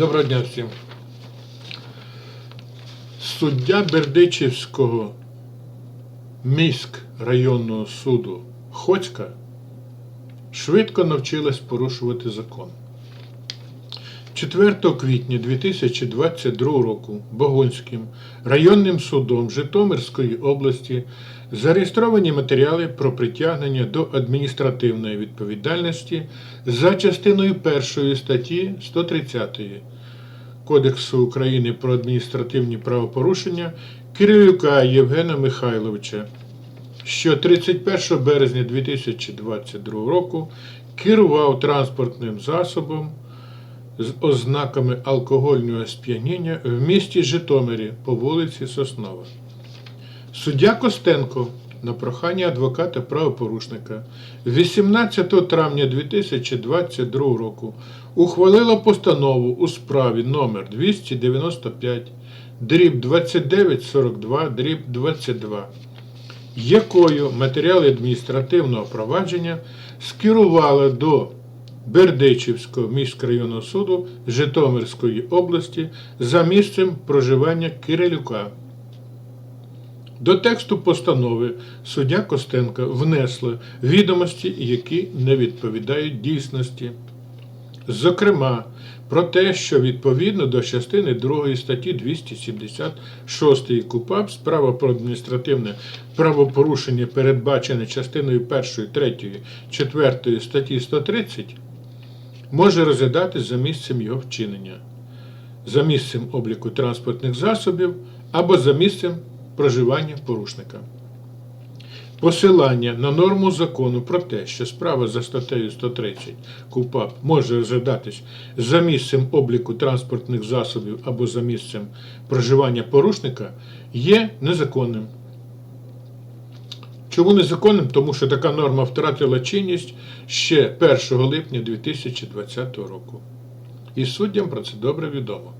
Доброго дня всім. Суддя Бердичівського міськ районного суду Хоцька швидко навчилась порушувати закон. 4 квітня 2022 року Богонським районним судом Житомирської області зареєстровані матеріали про притягнення до адміністративної відповідальності за частиною 1 статті 130 Кодексу України про адміністративні правопорушення Кирилюка Євгена Михайловича, що 31 березня 2022 року керував транспортним засобом з ознаками алкогольного сп'яніння в місті Житомирі по вулиці Соснова. Суддя Костенко на прохання адвоката правопорушника 18 травня 2022 року ухвалила постанову у справі номер 295 дріб 2942 дріб 22 якою матеріали адміністративного провадження скерували до Бердичівського міськрайонного суду Житомирської області за місцем проживання Кирилюка. До тексту постанови суддя Костенко внесли відомості, які не відповідають дійсності. Зокрема, про те, що відповідно до частини 2 статті 276 КУПАП справа про адміністративне правопорушення, передбачене частиною 1, 3, 4 статті 130, може розглядатись за місцем його вчинення, за місцем обліку транспортних засобів або за місцем проживання порушника. Посилання на норму закону про те, що справа за статтею 130 КУПАП може розглядатись за місцем обліку транспортних засобів або за місцем проживання порушника, є незаконним. Чому незаконним? Тому що така норма втратила чинність ще 1 липня 2020 року. І суддям про це добре відомо.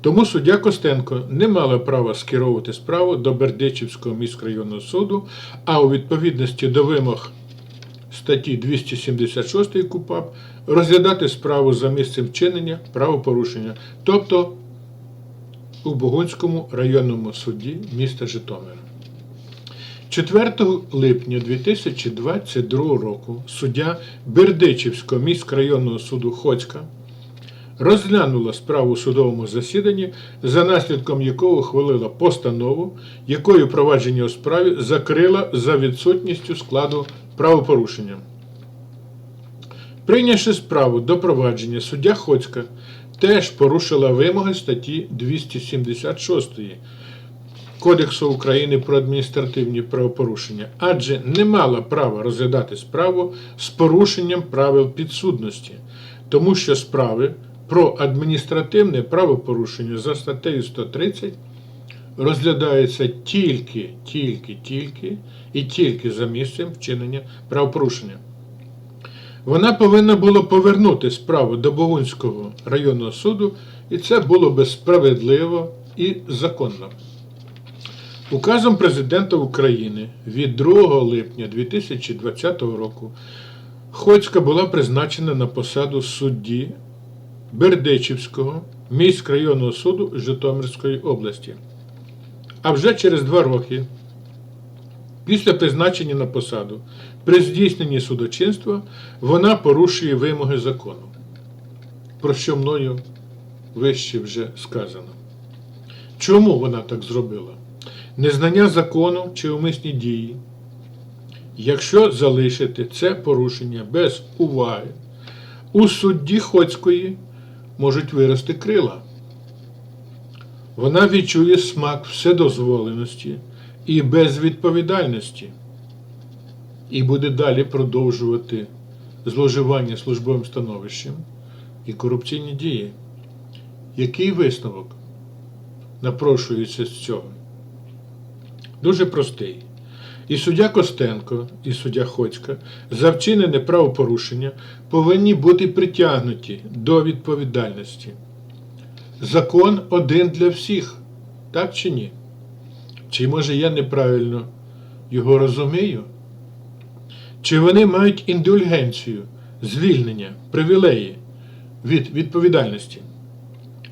Тому суддя Костенко не мала права скеровувати справу до Бердичівського міськрайонного суду, а у відповідності до вимог статті 276 КУПАП розглядати справу за місцем вчинення правопорушення, тобто у Богунському районному суді міста Житомира. 4 липня 2022 року суддя Бердичівського міськрайонного суду Хоцька розглянула справу у судовому засіданні, за наслідком якого ухвалила постанову, якою провадження у справі закрила за відсутністю складу правопорушення. Прийнявши справу до провадження, суддя Хоцька теж порушила вимоги статті 276 Кодексу України про адміністративні правопорушення, адже не мала права розглядати справу з порушенням правил підсудності, тому що справи про адміністративне правопорушення за статтею 130 розглядаються тільки, тільки, тільки і тільки за місцем вчинення правопорушення. Вона повинна була повернути справу до Богунського районного суду, і це було би справедливо і законно. Указом Президента України від 2 липня 2020 року Хоцька була призначена на посаду судді Бердичівського міськрайонного суду Житомирської області. А вже через два роки, після призначення на посаду, при здійсненні судочинства, вона порушує вимоги закону, про що мною вище вже сказано. Чому вона так зробила? Незнання закону чи умисні дії. Якщо залишити це порушення без уваги, у судді Хоцької можуть вирости крила. Вона відчує смак вседозволеності і безвідповідальності і буде далі продовжувати зловживання службовим становищем і корупційні дії. Який висновок напрошується з цього? Дуже простий. І суддя Костенко, і суддя Хоцька за вчинене правопорушення повинні бути притягнуті до відповідальності. Закон один для всіх, так чи ні? Чи може я неправильно його розумію? Чи вони мають індульгенцію, звільнення, привілеї від відповідальності?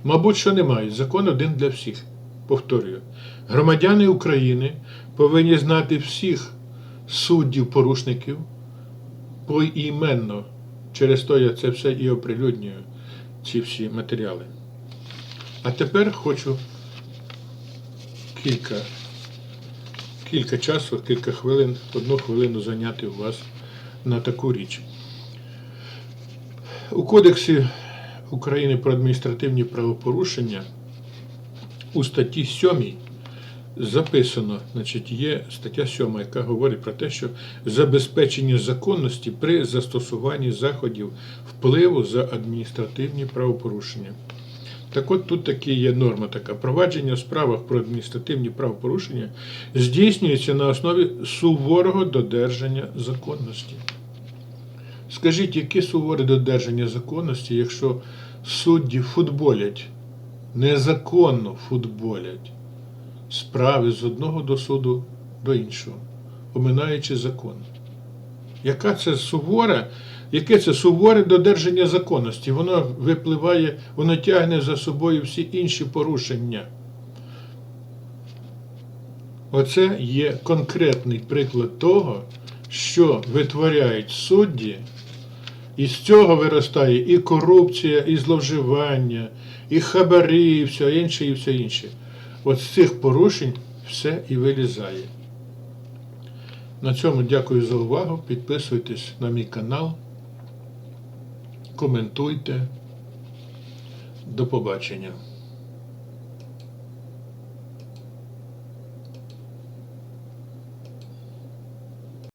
Мабуть, що не мають. Закон один для всіх. Повторюю, громадяни України повинні знати всіх суддів-порушників поіменно. Через то я це все і оприлюднюю, ці всі матеріали. А тепер хочу кілька, кілька часу, кілька хвилин, одну хвилину зайняти у вас на таку річ. У Кодексі України про адміністративні правопорушення у статті 7 записано, значить, є стаття 7, яка говорить про те, що забезпечення законності при застосуванні заходів впливу за адміністративні правопорушення. Так от тут такі є норма така. Провадження в справах про адміністративні правопорушення здійснюється на основі суворого додержання законності. Скажіть, яке суворе додержання законності, якщо судді футболять, незаконно футболять справи з одного до суду до іншого, оминаючи закон? Яка це суворе, яке це суворе додержання законності? Воно випливає, воно тягне за собою всі інші порушення. Оце є конкретний приклад того, що витворяють судді, і з цього виростає і корупція, і зловживання, і хабарі, і все інше, і все інше. От з цих порушень все і вилізає. На цьому дякую за увагу. Підписуйтесь на мій канал, коментуйте. До побачення.